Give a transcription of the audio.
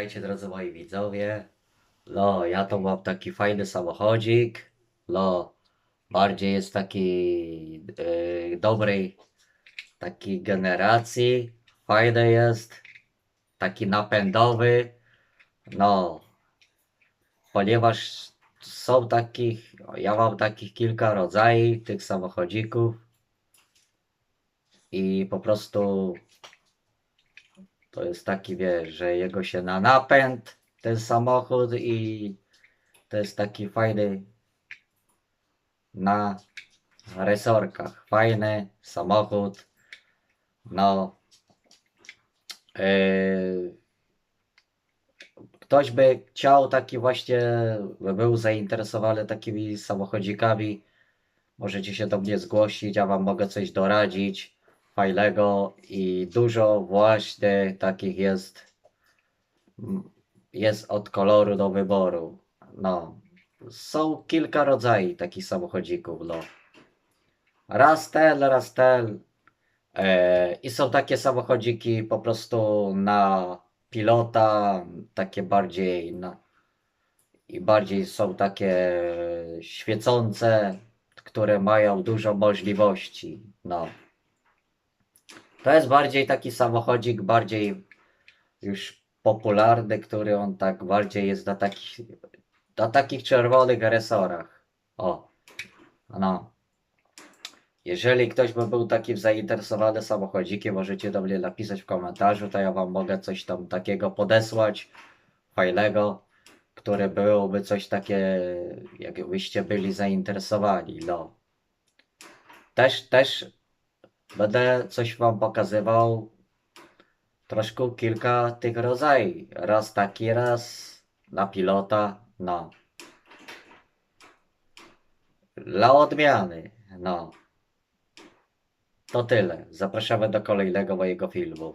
Witajcie drodzy moi widzowie. No, ja to mam taki fajny samochodzik. No, bardziej jest taki e, dobrej takiej generacji. Fajny jest. Taki napędowy. No, ponieważ są takich, ja mam takich kilka rodzajów tych samochodzików. I po prostu to jest taki, wiesz, że jego się na napęd ten samochód i to jest taki fajny na resorkach. Fajny samochód. No. Yy, ktoś by chciał taki właśnie, by był zainteresowany takimi samochodzikami, możecie się do mnie zgłosić, ja wam mogę coś doradzić fajnego i dużo właśnie takich jest jest od koloru do wyboru. No, są kilka rodzajów takich samochodzików, no. Raz ten, raz ten. E, I są takie samochodziki po prostu na pilota, takie bardziej na, i bardziej są takie świecące, które mają dużo możliwości. No. To jest bardziej taki samochodzik, bardziej już popularny, który on tak bardziej jest na takich, na takich czerwonych resorach. O, no. Jeżeli ktoś by był takim zainteresowany samochodzikiem, możecie do mnie napisać w komentarzu, to ja wam mogę coś tam takiego podesłać, fajnego, które byłoby coś takie, jakbyście byli zainteresowani, no. Też, też Będę coś wam pokazywał. Troszkę kilka tych rodzajów. Raz taki, raz na pilota. No. Dla odmiany. No. To tyle. Zapraszamy do kolejnego mojego filmu.